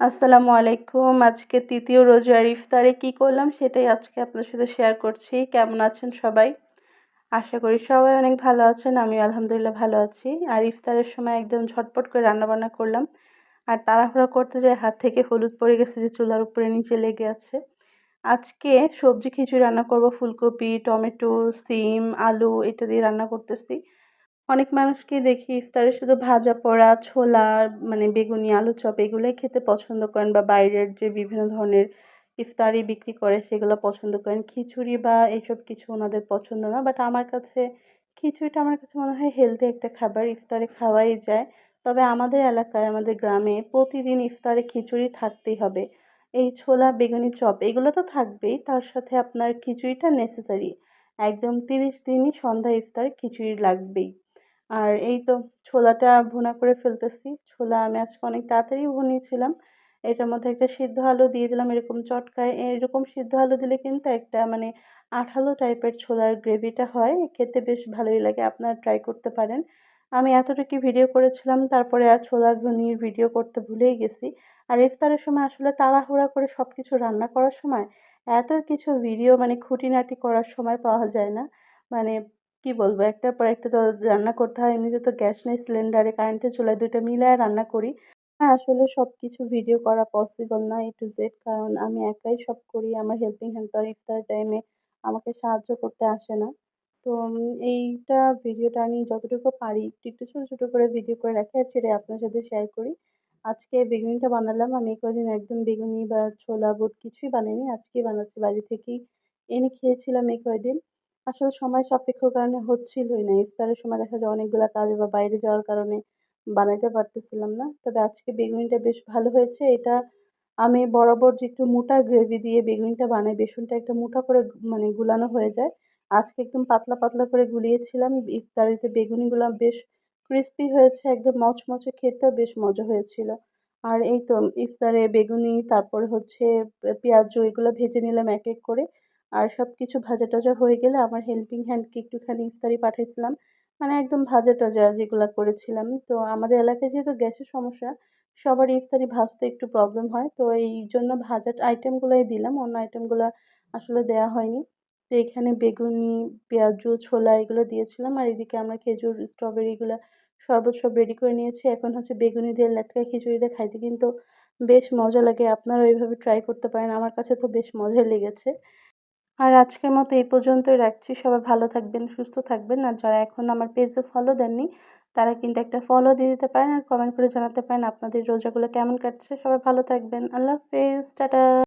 আসসালামু আলাইকুম। আজকে তৃতীয় রোজার ইফতারে কি করলাম সেটাই আজকে আপনার সাথে শেয়ার করছি। কেমন আছেন সবাই? আশা করি সবাই অনেক ভালো আছেন আমি আলহামদুলিল্লাহ ভালো আছি। আর ইফতারের সময় একদম ঝটপট করে রান্নাবান্না করলাম। আর তাড়াহুড়া করতে যায় হাত থেকে হলুদ পড়ে গেছে যে চুলার উপরে নিচে লেগে আছে। আজকে সবজি খিচুড়ি রান্না করব, ফুলকপি, টমেটো, সিম, আলু এটা দিয়ে রান্না করতেছি। অনেক মানুষকেই দেখি ইফতারে শুধু ভাজা পোড়া, ছোলা মানে বেগুনি, আলু চপ এগুলোই খেতে পছন্দ করেন বা বাইরের যে বিভিন্ন ধরনের ইফতারি বিক্রি করে সেগুলো পছন্দ করেন। খিচুড়ি বা এইসব কিছু ওনাদের পছন্দ না বাট আমার কাছে খিচুড়িটা আমার কাছে মনে হয় হেলদি একটা খাবার। ইফতারে খাওয়াই যায়। তবে আমাদের এলাকায়, আমাদের গ্রামে প্রতিদিন ইফতারে খিচুড়ি থাকতেই হবে। এই ছোলা, বেগুনি, চপ এগুলো তো থাকবেই, তার সাথে আপনার খিচুড়িটা নেসেসারি একদম তিরিশ দিনই সন্ধ্যা ইফতারে খিচুড়ি লাগবেই। আর এই তো ছোলাটা ভুনা করে ফেলতেছি। ছোলা আমি আজকে অনেক তাড়াতাড়ি ভুনিয়েছিলাম। এটার মধ্যে একটা সিদ্ধ আলু দিয়ে দিলাম, এরকম চটকায়, এরকম সিদ্ধ আলু দিলে কিন্তু একটা মানে আঠালো টাইপের ছোলার গ্রেভিটা হয়। খেতে বেশ ভালোই লাগে, আপনারা ট্রাই করতে পারেন। আমি এতটুকু ভিডিও করেছিলাম, তারপরে আর ছোলার ভুনির ভিডিও করতে ভুলেই গেছি। আর ইফতারের সময় আসলে তাড়াহুড়া করে সব কিছু রান্না করার সময় এত কিছু ভিডিও মানে খুঁটিনাটি করার সময় পাওয়া যায় না। মানে কি বলব, একটার পর একটা তো রান্না করতে হয়, এমনিতে তো গ্যাস নেই, সিলিন্ডারে কারেন্টের চুলায় দুইটা মিলায় রান্না করি। হ্যাঁ আসলে সব কিছু ভিডিও করা পসিবল না এ টু জেড কারণ আমি একাই সব করি, আমার হেল্পিং হ্যান্ড তো ইফতার টাইমে আমাকে সাহায্য করতে আসে না। তো এইটা ভিডিওটা আমি যতটুকু পারি, একটু একটু, ছোটো ছোটো করে ভিডিও করে রাখি আর সেটাই আপনার সাথে শেয়ার করি। আজকে বেগুনিটা বানালাম, আমি কদিন একদম বেগুনি বা ছোলা, বুট কিছুই বানাইনি, আজকেই বানাচ্ছি, বাড়ি থেকেই এনে খেয়েছিলাম এই কয়দিন। আসলে সময় সাপেক্ষ কারণে হচ্ছিলই না। ইফতারের সময় দেখা যায় অনেকগুলো কাজ বা বাইরে যাওয়ার কারণে বানাইতে পারতেছিলাম না। তবে আজকে বেগুনিটা বেশ ভালো হয়েছে। এটা আমি বরাবর যে একটু মোটা গ্রেভি দিয়ে বেগুনিটা বানাই, বেসনটা একটা মোটা করে মানে গুলানো হয়ে যায়। আজকে একদম পাতলা পাতলা করে গুলিয়েছিলাম। ইফতারিতে বেগুনিগুলো বেশ ক্রিস্পি হয়েছে, একদম মচমচে খেতেও বেশ মজা হয়েছিল। আর এই তো ইফতারে বেগুনি, তারপর হচ্ছে পেঁয়াজু, এগুলো ভেজে নিলাম এক এক করে। আর সব কিছু ভাজা টাজা হয়ে গেলে আমার হেল্পিং হ্যান্ডকে একটুখানি ইফতারি পাঠিয়েছিলাম মানে একদম ভাজা টাজা যেগুলো করেছিলাম। তো আমাদের এলাকায় যেহেতু গ্যাসের সমস্যা সবারই ইফতারি ভাজতে একটু প্রবলেম হয়। তো এই জন্য ভাজা আইটেমগুলোই দিলাম, অন্য আইটেমগুলো আসলে দেওয়া হয়নি। তো এখানে বেগুনি, পেঁয়াজু, ছোলা এগুলো দিয়েছিলাম। আর এদিকে আমরা খেজুর স্ট্রবেরিগুলো শরবত সব রেডি করে নিয়েছি। এখন হচ্ছে বেগুনি দিয়ে লেটকা খিচুড়ি দিয়ে খাইতে কিন্তু বেশ মজা লাগে। আপনারা এইভাবে ট্রাই করতে পারেন। আমার কাছে তো বেশ মজাই লেগেছে। আর আজকের মতো এই পর্যন্তই রাখছি। সবাই ভালো থাকবেন, সুস্থ থাকবেন। আর যারা এখন আমার পেজে ফলো দেননি, তারা কিন্তু একটা ফলো দিয়ে দিতে পারেন আর কমেন্ট করে জানাতে পারেন আপনাদের রোজাগুলো কেমন কাটছে। সবাই ভালো থাকবেন। আল্লাহ হাফেজ। টাটা।